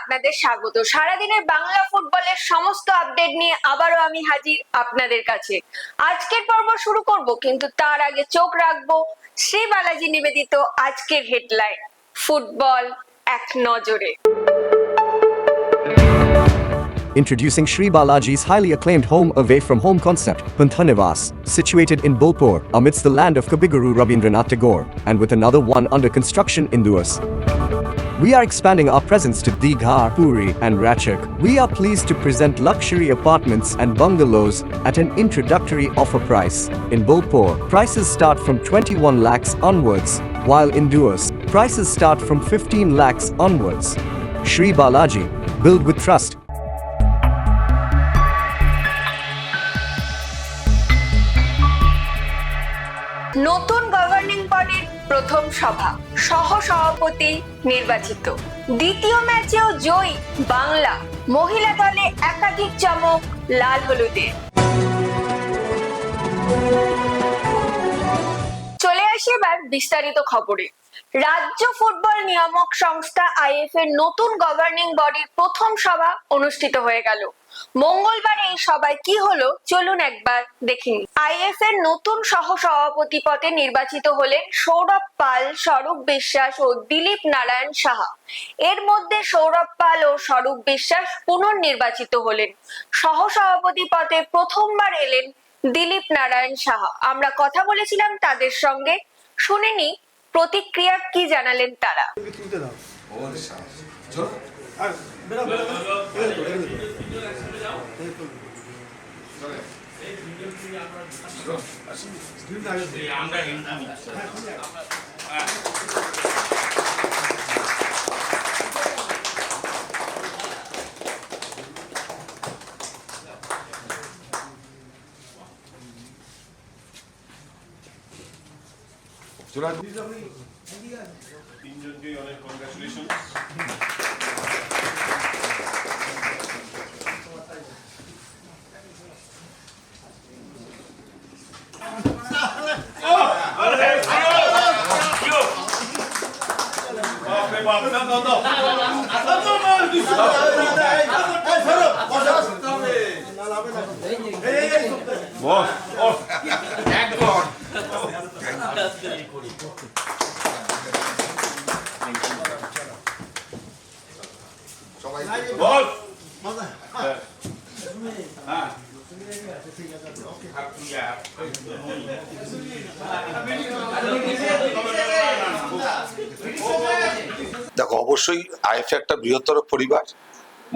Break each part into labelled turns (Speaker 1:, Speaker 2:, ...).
Speaker 1: আপনাদের স্বাগত সারাদিনের বাংলা ফুটবলের সমস্ত আপডেট নিয়ে আবারও আমি হাজির আপনাদের কাছে আজকের পর্ব শুরু করব কিন্তু তার আগে চোখ রাখব শ্রী বালাজি নিবেদিত আজকের হেডলাইন ফুটবল এক নজরে
Speaker 2: Introducing Sri Balaji's highly acclaimed home away from home concept, Panthanivas, situated in Bolpur, amidst the land of Kabiguru Rabindranath Tagore, and with another one under construction in Duas. We are expanding our presence to Digha, Puri, and Ratchak. We are pleased to present luxury apartments and bungalows at an introductory offer price. In Bolpur, prices start from 21 lakhs onwards, while in Duas, prices start from 15 lakhs onwards. Sri Balaji, build with trust.
Speaker 1: নতুন governing বডির প্রথম সভা সহ সভাপতি নির্বাচিত। দ্বিতীয় ম্যাচেও জয়ী বাংলা। মহিলা দলে একাধিক চমক, লাল হলুদের চলে আসি এবার বিস্তারিত খবরে। রাজ্য ফুটবল নিয়ামক সংস্থা আইএফ এর নতুন গভর্নিং বডির প্রথম সভা অনুষ্ঠিত হয়ে গেল। মঙ্গলবার এই সভায় কি হলো? চলুন একবার দেখে নিই। আইএফ এর নতুন সহ সভাপতি পদে নির্বাচিত হলেন সৌরভ পাল স্বরূপ বিশ্বাস ও দিলীপ নারায়ণ সাহা। এর মধ্যে সৌরভ পাল ও স্বরূপ বিশ্বাস পুনর্নির্বাচিত হলেন। সহ সভাপতি পদে প্রথমবার এলেন দিলীপ নারায়ণ সাহা। আমরা কথা বলেছিলাম তাদের সঙ্গে। শুনেনি প্রতিক্রিয়া কি জানালেন তারা?
Speaker 3: তুলতে দাও
Speaker 4: ওদের সাহস চলো
Speaker 3: আর বেরো
Speaker 5: July.
Speaker 4: Indian Day Honor, Congratulations. বৃহত্তর পরিবার।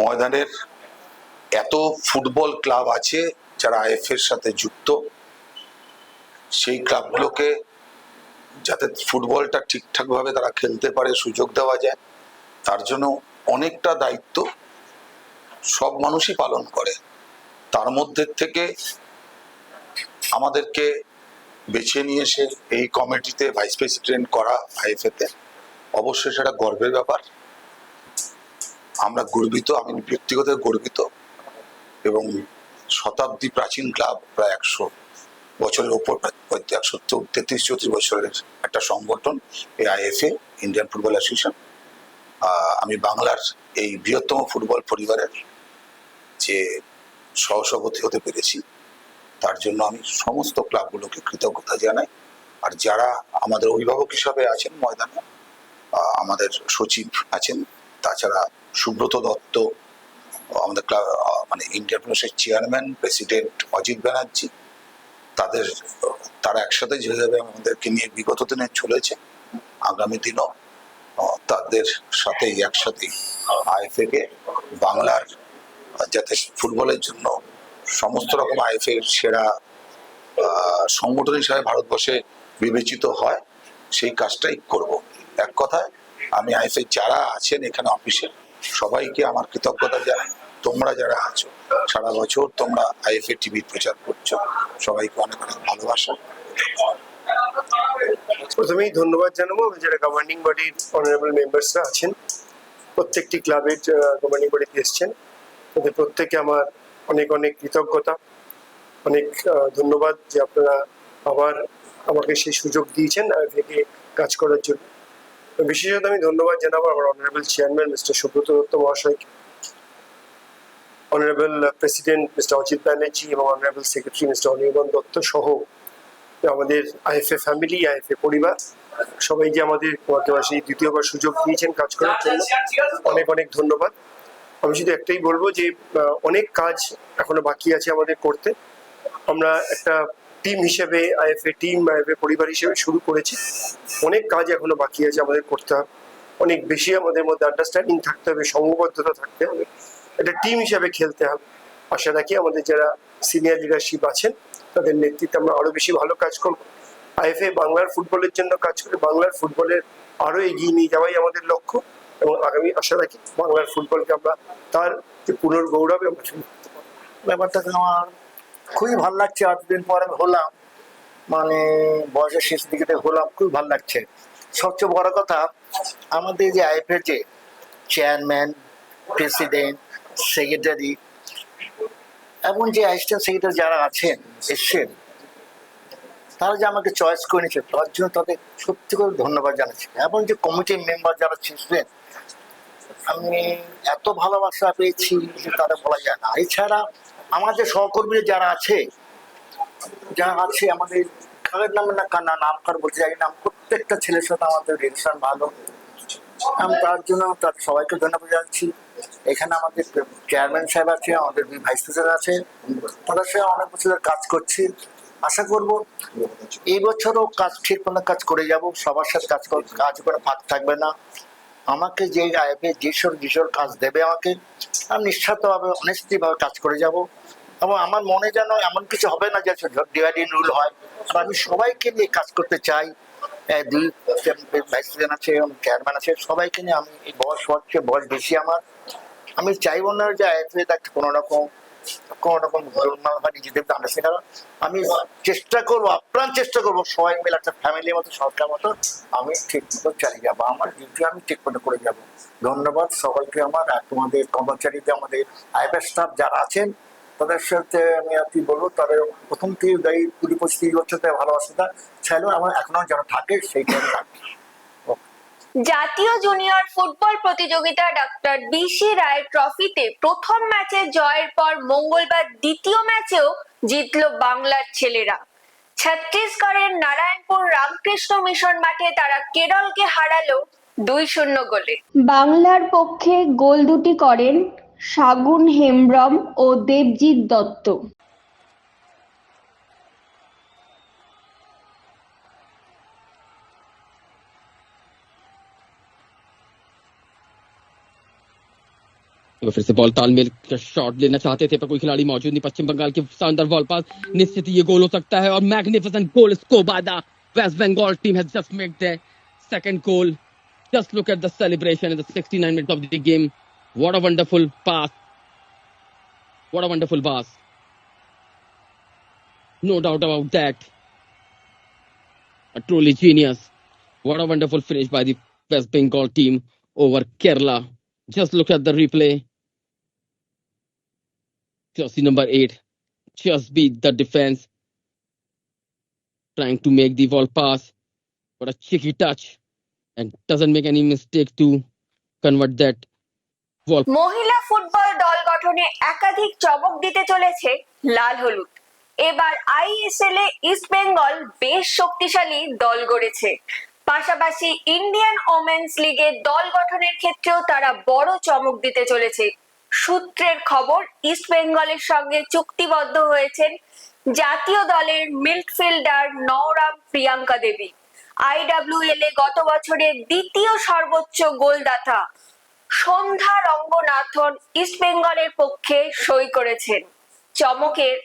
Speaker 4: ময়দানের এত ফুটবল ক্লাব আছে যারা আইএফ এর সাথে যুক্ত। সেই ক্লাবগুলোকে যাতে ফুটবলটা ঠিকঠাকভাবে তারা খেলতে পারে, সুযোগ দেওয়া যায়, তার জন্য অনেকটা দায়িত্ব সব মানুষই পালন করে। তার মধ্যে থেকে আমাদেরকে বেছে নিয়ে এসে এই কমিটিতে ভাইস প্রেসিডেন্ট করা আইএফএতে অবশ্যই সেটা গর্বের ব্যাপার। আমরা গর্বিত, আমি ব্যক্তিগত গর্বিত। এবং শতাব্দী প্রাচীন ক্লাব প্রায় একশো বছরের ওপর একশো তেত্রিশ, চৌত্রিশ বছরের একটা সংগঠন এই আইএফএ ইন্ডিয়ান ফুটবল অ্যাসোসিয়েশন। আমি বাংলার এই বৃহত্তম ফুটবল পরিবারের যে সহসভাপতি হতে পেরেছি, তার জন্য আমি সমস্ত ক্লাবগুলোকে কৃতজ্ঞতা জানাই। আর যারা আমাদের অভিভাবক হিসাবে আছেন ময়দানে আমাদের সচিব আছেন তাছাড়া সুব্রত দত্ত, আমাদের ক্লাব মানে Indian chairman, president Ajit Banerjee, তাদের, তারা একসাথে যেভাবে আমাদেরকে নিয়ে বিগত দিনে চলেছে, আগামী দিনও তাদের সাথে একসাথে আইএফএ কে বাংলার যাতে ফুটবলের জন্য সমস্ত রকম আইএফএ সেরা সংগঠন হিসাবে ভারতবর্ষে বিবেচিত হয়, সেই কাজটাই করব। এক কথায় আমি আইএফএ যারা আছেন এখানে অফিসে, সবাইকে আমার কৃতজ্ঞতা জানাই। তোমরা যারা আছো, সারা বছর তোমরা আইএফএ টিভি প্রচার করছ, সবাইকে অনেক অনেক ভালোবাসা।
Speaker 6: প্রথমেই ধন্যবাদ জানাব, যারা গভর্নিং বডির অনারেবল মেম্বার্সরা আছেন, প্রত্যেকটি ক্লাবের গভর্নিং বডিতে এসছেন। তাদের প্রত্যেকে আমার অনেক অনেক কৃতজ্ঞতা, অনেক ধন্যবাদ যে আপনারা আবার আমাকে সেই সুযোগ দিয়েছেন থেকে কাজ করার জন্য। বিশেষত আমি ধন্যবাদ জানাব আমার honourable chairman mister Subrata Dutta মহাশয়কে honourable president mister Ajit Banerjee এবং honourable secretary mister Anirban Dutta সহ আমাদের আইএফএ ফ্যামিলি আইএফএ পরিবার, সবাই যে আমাদের মাতৃভাষী দ্বিতীয়বার সুযোগ দিয়েছেন কাজ করার জন্য, অনেক অনেক ধন্যবাদ। আমি শুধু একটাই বলব যে অনেক কাজ এখনও বাকি আছে আমাদের করতে। আমরা একটা টিম হিসেবে আইএফএ টিম আইএফএ পরিবার হিসেবে শুরু করেছি। অনেক কাজ এখনও বাকি আছে আমাদের করতে হবে। অনেক বেশি আমাদের মধ্যে আন্ডারস্ট্যান্ডিং থাকতে হবে সংঘবদ্ধতা থাকতে হবে। একটা টিম হিসেবে খেলতে হবে। আশা রাখি আমাদের যারা সিনিয়র লিডারশিপ আছেন, তাদের নেতৃত্বে আমরা আরও বেশি ভালো কাজ করব। আইএফএ বাংলার ফুটবলের জন্য কাজ করে বাংলার ফুটবলের আরও এগিয়ে নিয়ে যাওয়াই আমাদের লক্ষ্য এবং আগামী আশা রাখি বাংলার ফুটবলকে আমরা তার যে পুনর্গৌরবে আমরা।
Speaker 5: ব্যাপারটা আমার খুবই ভালো লাগছে এতদিন পর আমি হলাম। মানে বয়সের শেষ দিকে হলাম, খুবই ভালো লাগছে। সবচেয়ে বড় কথা, আমাদের যে আইএফের যে চেয়ারম্যান, প্রেসিডেন্ট, সেক্রেটারি, এবং যে অ্যাসিস্ট্যান্ট সেক্রেটারি যারা আছেন, এসছেন, তারা যে আমাকে চয়েস করে নিয়েছে, তার জন্য তাদের সত্যি করে ধন্যবাদ জানাচ্ছি। এবং যে কমিটির মেম্বার যারা ছিলেন, আমি এত ভালোবাসা পেয়েছি যে তারা বলা যায় না। এছাড়া আমাদের সহকর্মীরা যারা আছে যারা আছে আমাদের কাদের নামে না কান্না নাম কার বলতে জানি না, প্রত্যেকটা ছেলের সাথে আমাদের রিলেশন ভালো। আমি তার জন্য তার সবাইকে ধন্যবাদ জানাচ্ছি। এখানে আমাদের চেয়ারম্যান সাহেব আছে, আমাদের ভাইস প্রেসিডেন্ট আছে তাদের সাথে অনেক বছরের কাজ করছি। আশা করব এই বছরও কাজ ঠিক মতো কাজ করে যাব, সবার সাথে কাজ কাজ করে ফাঁক থাকবে না। আমাকে যে আইপে যেসব যেসব কাজ দেবে আমাকে, আমি নিঃস্বার্থভাবে অনেস্টি ভাবে কাজ করে যাব। এবং আমার মনে যেন এমন কিছু হবে না যে ডিভাইডিং রুল হয়। আর আমি সবাইকে নিয়ে কাজ করতে চাই। দুই ভাইস প্রেসিডেন্ট আছে এবং চেয়ারম্যান আছে, সবাইকে নিয়ে আমি এই বয়স হচ্ছে বয়স বেশি আমার। আমি চাইব না যে আইএফএ একটা কোনো রকম কোনো রকম গোলমাল বা নিজেদের দাঁড়া সেটা আমি চেষ্টা করব, আপ্রাণ চেষ্টা করব সবাই মিলে একটা ফ্যামিলির মতো সরকার মতো। আমি ঠিক মতো চালিয়ে যাব। আমার ডিউটি আমি ঠিক মতো করে যাব। ধন্যবাদ সবাইকে আমার, আর তোমাদের কর্মচারীদের, আমাদের আইএফএ স্টাফ যারা আছেন তাদের সাথে আমি আর কি বলব তাদের প্রথম থেকে এই কুড়ি পঁচিশ তিরিশ বছর থেকে ভালোবাসাটা চাইলেও আমার এখনও যেন থাকে সেইটা
Speaker 1: জাতীয় জুনিয়র ফুটবল প্রতিযোগিতা ডক্টর বিসি রায় ট্রফিতে প্রথম ম্যাচে জয়ের পর মঙ্গলবার দ্বিতীয় ম্যাচেও জিতলো বাংলার ছেলেরা। ছত্তিশগড়ের নারায়ণপুর রামকৃষ্ণ মিশন মাঠে তারা কেরলকে হারালো দুই শূন্য গোলে।
Speaker 7: বাংলার পক্ষে গোল দুটি করেন সাগুন হেমব্রম ও দেবজিৎ দত্ত
Speaker 8: वो फिर से बॉल तालमेल का शॉट लेना चाहते थे पर कोई खिलाड़ी मौजूद नहीं पश्चिम बंगाल के शानदार बॉल पास निश्चित ही ये गोल हो सकता है और magnificent goal score by the West Bengal team has just made the second goal just look at the celebration in the 69 minutes of the game what a wonderful pass what a wonderful pass no doubt about that. A truly genius. What a wonderful finish by the west bengal team over kerala. Just look at the replay. Jersey number eight. Just beat the defense, trying to make the ball pass, but a cheeky touch. And doesn't make any mistake to convert that.
Speaker 1: মহিলা football দল গঠনে একাধিক চমক দিতে চলেছে লাল হলুদ। এবার ISL এ east Bengal বেশ শক্তিশালী দল গড়েছে। পাশাপাশি ইন্ডিয়ান ওমেন্স লিগে দল গঠনের ক্ষেত্রেও তারা বড় চমক দিতে চলেছে। সূত্রের খবর, ইস্ট বেঙ্গলের সঙ্গে চুক্তিবদ্ধ হয়েছেন জাতীয় দলের মিডফিল্ডার নওরাম প্রিয়াঙ্কা দেবী। আইডব্লিউএল এ গত বছরের দ্বিতীয় সর্বোচ্চ গোলদাতা। সন্ধ্যা রঙ্গনাথন ইস্ট বেঙ্গলের পক্ষে সই করেছেন। চমকের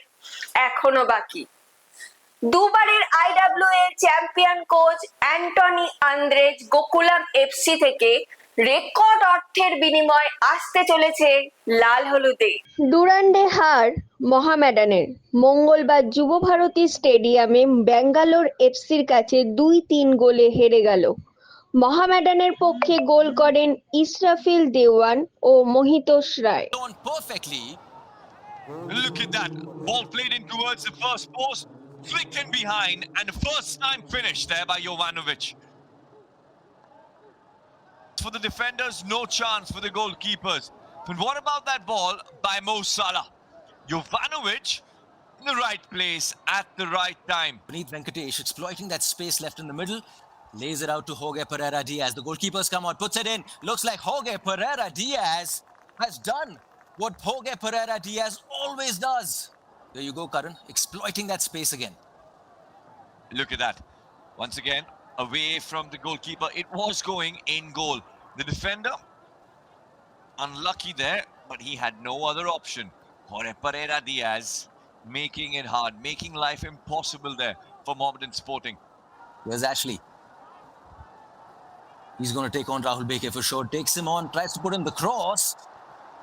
Speaker 1: এখনও বাকি। দুবারের IWA champion coach Antony Andrews Gokulam FC থেকে রেকর্ড অর্থের বিনিময় আসতে চলেছে লাল হলুদে।
Speaker 7: ডুরান্ডে হার মহামেডানের। মঙ্গলবার যুব ভারতী স্টেডিয়ামে ব্যাঙ্গালোর এফসির কাছে দুই তিন গোলে হেরে গেল। মহামেডানের পক্ষে গোল করেন ইসরাফিল দেওয়ান ও মহিতোষ রায়
Speaker 9: on perfectly. Look at that. Ball played in towards the first post, flicked in behind, and a first time finish there by Jovanovic. chance for the defenders, no chance for the goalkeepers. But what about that ball by Mo Salah? Jovanovic in the right place at the right time.
Speaker 10: Beneath Venkatesh, exploiting that space left in the middle, lays it out to Jorge Pereira Diaz. The goalkeepers come out, puts it in. Looks like Jorge Pereira Diaz has done what Jorge Pereira Diaz always does. There you go, Karan, exploiting that space again.
Speaker 9: Look at that. Once again, away from the goalkeeper. It was going in goal. The defender, unlucky there, but he had no other option. Jorge Pereira Diaz making it hard, making life impossible there for Mohammedan Sporting.
Speaker 10: Here's Ashley. He's going to take on Rahul Beke for sure. Takes him on, tries to put in the cross.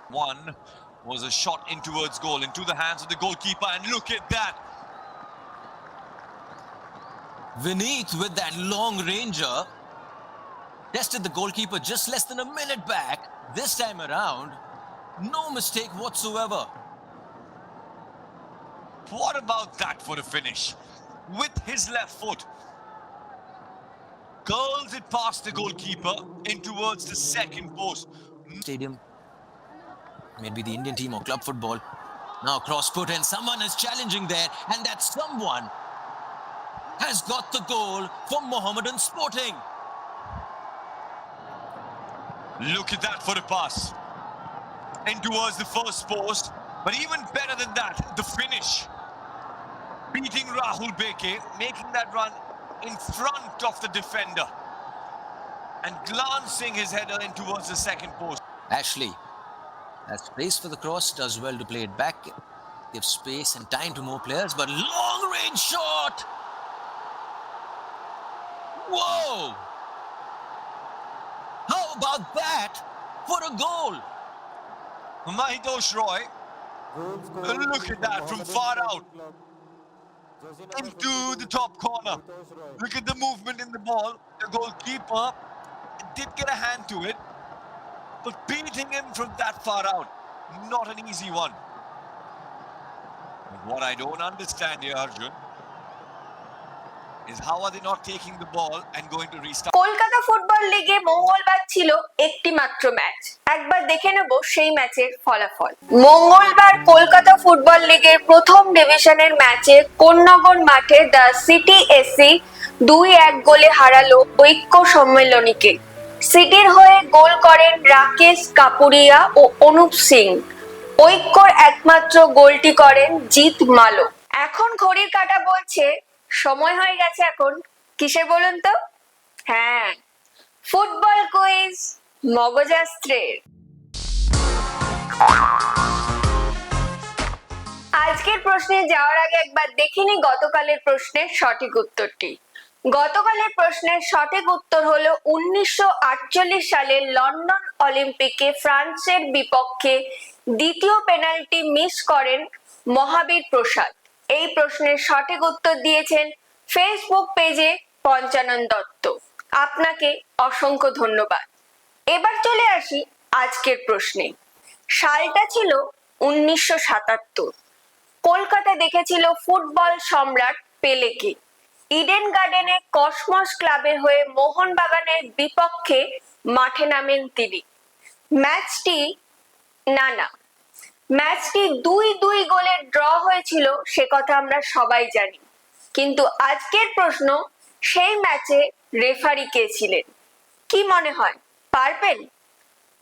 Speaker 9: One was a shot in towards goal, into the hands of the goalkeeper, and look at that.
Speaker 10: Vineeth with that long ranger tested the goalkeeper just less than a minute back. This time around, no mistake whatsoever.
Speaker 9: What about that for a finish? With his left foot, curls it past the goalkeeper in towards the second post.
Speaker 10: Stadium, maybe the Indian team or club football. Now cross put and someone is challenging there, and that someone has got the goal for Mohammedan Sporting.
Speaker 9: Look at that for a pass. In towards the first post. But even better than that, the finish. Beating Rahul Beke, making that run in front of the defender. And glancing his header in towards the second post.
Speaker 10: Ashley has space for the cross, does well to play it back, gives space and time to more players, but long range shot! Whoa! How about that for a goal?
Speaker 9: Mahidosh Roy, look at that from far out. Into the top corner. Look at the movement in the ball. The goalkeeper did get a hand to it, but beating him from that far out, not an easy one. What I don't understand here, Arjun, is how are they not taking the ball and going to restart?
Speaker 1: Kolkata football লিগে মঙ্গলবার ছিল একটি মাত্র match. একবার দেখে নেব সেই ম্যাচের ফলাফল। মঙ্গলবার কলকাতা ফুটবল লিগের প্রথম ডিভিশনের ম্যাচে কোন্নগর মাঠে দ্য সিটি এসসি দুই এক গোলে হারালো ঐক্য সম্মেলনীকে। সিটির হয়ে গোল করেন রাকেশ কাপুরিয়া ও অনুপ সিং। ঐক্যর একমাত্র গোলটি করেন জিত মালো। এখন ঘড়ির কাটা বলছে সময় হয়ে গেছে এখন। কিসের বলুন তো? হ্যাঁ ফুটবল কুইজ মগজাস্ত্রের। আজকের প্রশ্নে যাওয়ার আগে একবার দেখিনি গতকালের প্রশ্নের সঠিক উত্তরটি। গতকালের প্রশ্নের সঠিক উত্তর হলো উনিশশো সালের লন্ডন অলিম্পিকে ফ্রান্সের বিপক্ষে দ্বিতীয় পেনাল্টি মিস করেন মহাবীর প্রসাদ। এই প্রশ্নের সঠিক উত্তর দিয়েছেন ফেসবুক পেজে পঞ্চানন দত্ত। আপনাকে অসংখ্য ধন্যবাদ। এবার চলে আসি আজকের প্রশ্নে। সালটা ছিল উনিশশো সাতাত্তর। কলকাতা দেখেছিল ফুটবল সম্রাট পেলেকে। ইডেন গার্ডেনে কসমস ক্লাবের হয়ে মোহনবাগানের বিপক্ষে মাঠে নামেন তিনি। ম্যাচটি না না ম্যাচটি দুই দুই গোলের ড্র হয়েছিল, সে কথা আমরা সবাই জানি। কিন্তু আজকের প্রশ্ন, সেই ম্যাচে রেফারি কে ছিলেন? কি মনে হয়, পারবেন?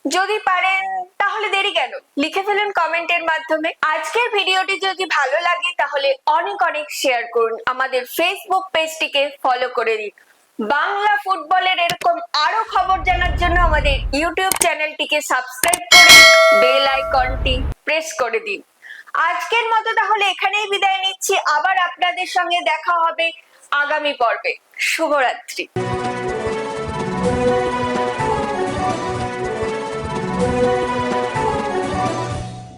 Speaker 1: যদি পারেন, তাহলে দেরি কেন? লিখে ফেলুন কমেন্টের মাধ্যমে। আজকের ভিডিওটি যদি ভালো লাগে, তাহলে অনেক অনেক শেয়ার করুন। আমাদের ফেসবুক পেজটিকে ফলো করে দিন। বাংলা ফুটবলের এরকম আরও খবর জানার জন্য আমাদের ইউটিউব চ্যানেলটিকে সাবস্ক্রাইব করে বেল আইকনটি প্রেস করে দিন। আজকের মতো তাহলে এখানেই বিদায় নিচ্ছি। আবার আপনাদের সঙ্গে দেখা হবে আগামী পর্বে। শুভরাত্রি।